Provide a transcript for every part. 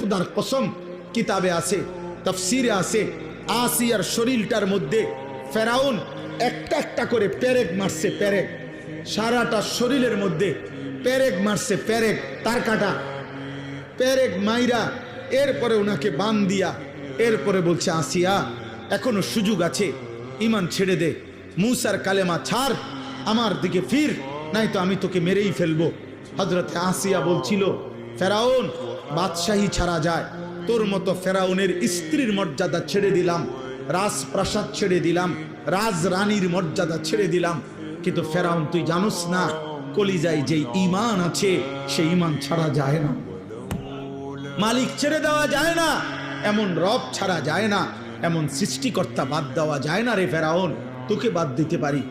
খুদার কসম কিতাবে আছে, তফসিরে আছে, আসিয়ার শরীরটার মধ্যে ফেরাউন একটা একটা করে প্যারেক মারছে প্যারেক সারাটা শরীরের মধ্যে পেরেক মারছে প্যারেক তার কাটা। পেরেক মাইরা এরপরে ওনাকে বান দিয়া এরপরে বলছে, আসিয়া, এখনও সুযোগ আছে ইমান ছেড়ে দে। মুসার কালেমা ছাড়, আমার দিকে ফির নাই তো আমি তোকে মেরেই ফেলব। হজরতে আসিয়া বলছিল ফেরাউন, বাদশাহী ছাড়া যায়। তোর মতো ফেরাউনের স্ত্রীর মর্যাদা ছেড়ে দিলাম, রাজপ্রাসাদ ছেড়ে দিলাম রাজ রানীর মর্যাদা ছেড়ে দিলাম। কিন্তু ফেরাউন, তুই জানোস না, কলিজায় যে ইমান আছে, সেই ইমান ছাড়া যায় না। মালিক ছেড়ে দেওয়া যায় না, এমন রব ছাড়া যায় না, এমন সৃষ্টিকর্তা বাদ দেওয়া যায় না রে ফেরাউন, তোকে বাদ দিতে পারি।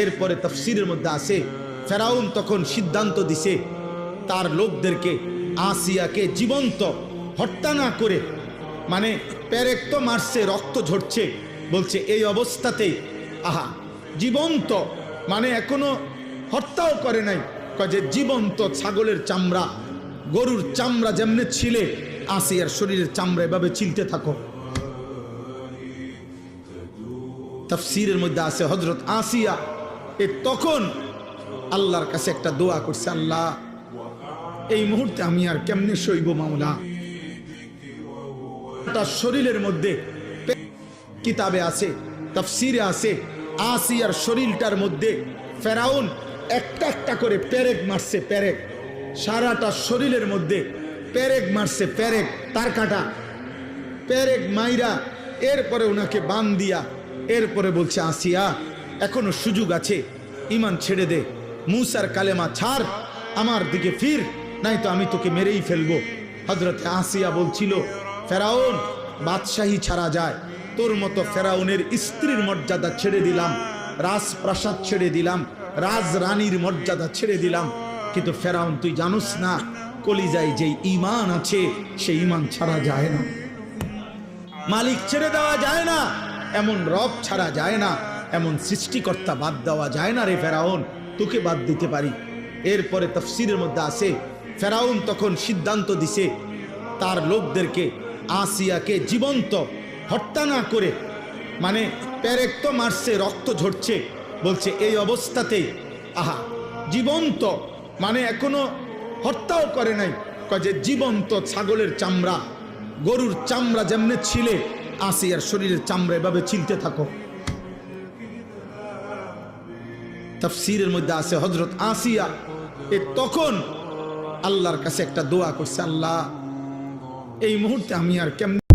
এরপরে তফসিরের মধ্যে আসে, ফেরাউন তখন সিদ্ধান্ত দিছে, তার লোকদেরকে আসিয়াকে জীবন্ত হত্যা না করে মানে পেরেক তো মারছে, রক্ত ঝরছে, বলছে, এই অবস্থাতেই, আহা, জীবন্ত মানে এখনও হত্যাও করে নাই। যে, জীবন্ত ছাগলের চামড়া, গরুর চামড়া যেমনে ছিলে, আসিয়ার শরীরের চামড়া এভাবে চিলতে থাকো। তফসিরের মধ্যে আছে হজরত আসিয়া, এ তখন আল্লাহর কাছে একটা দোয়া করছে, আল্লাহ এই মুহূর্তে আমি আর কেমনে সইব মামলা তার শরীরের মধ্যে কিতাবে আছে, তফসিরে আছে, আসিয়ার শরীরটার মধ্যে ফেরাউন একটা একটা করে পেরেক মারছে প্যারেক সারাটা শরীরের মধ্যে পেরেক মারছে প্যারেক তার কাটা। পেরেক মাইরা এরপরে ওনাকে বান দিয়া এরপরে বলছে, আসিয়া, এখনও সুযোগ আছে ইমান ছেড়ে দে। মুসার কালেমা ছাড়, আমার দিকে ফির। নাই তো আমি তোকে মেরেই ফেলব। হজরতে আসিয়া বলছিল, ফেরাউন, বাদশাহী ছাড়া যায়। তোর মতো ফেরাউনের স্ত্রীর মর্যাদা ছেড়ে দিলাম, রাজপ্রাসাদ ছেড়ে দিলাম রাজ রানীর মর্যাদা ছেড়ে দিলাম। কিন্তু ফেরাউন, তুই জানোস না, কলিজায় যে ইমান আছে, সেই ইমান ছাড়া যায় না। মালিক ছেড়ে দেওয়া যায় না, এমন রব ছাড়া যায় না, এমন সৃষ্টিকর্তা বাদ দেওয়া যায় না রে ফেরাউন। তোকে বাদ দিতে পারি। এরপরে তফসিরের মধ্যে আছে ফেরাউন তখন সিদ্ধান্ত দিছে, তার লোকদেরকে আসিয়াকে জীবন্ত হত্যা না করে মানে পেরেক তো মারছে, রক্ত ঝরছে, বলছে, এই অবস্থাতেই, আহা, জীবন্ত মানে এখনও হত্যাও করে নাই যে জীবন্ত ছাগলের চামড়া, গরুর চামড়া যেমনে ছিলে, আসিয়ার শরীরের চামড়া এভাবে ছিলতে থাকো। তফসিরের মধ্যে আছে হজরত আসিয়া, এ তখন আল্লাহর কাছে একটা দোয়া করছে আল্লাহ এই মুহূর্তে আমি আর কেমন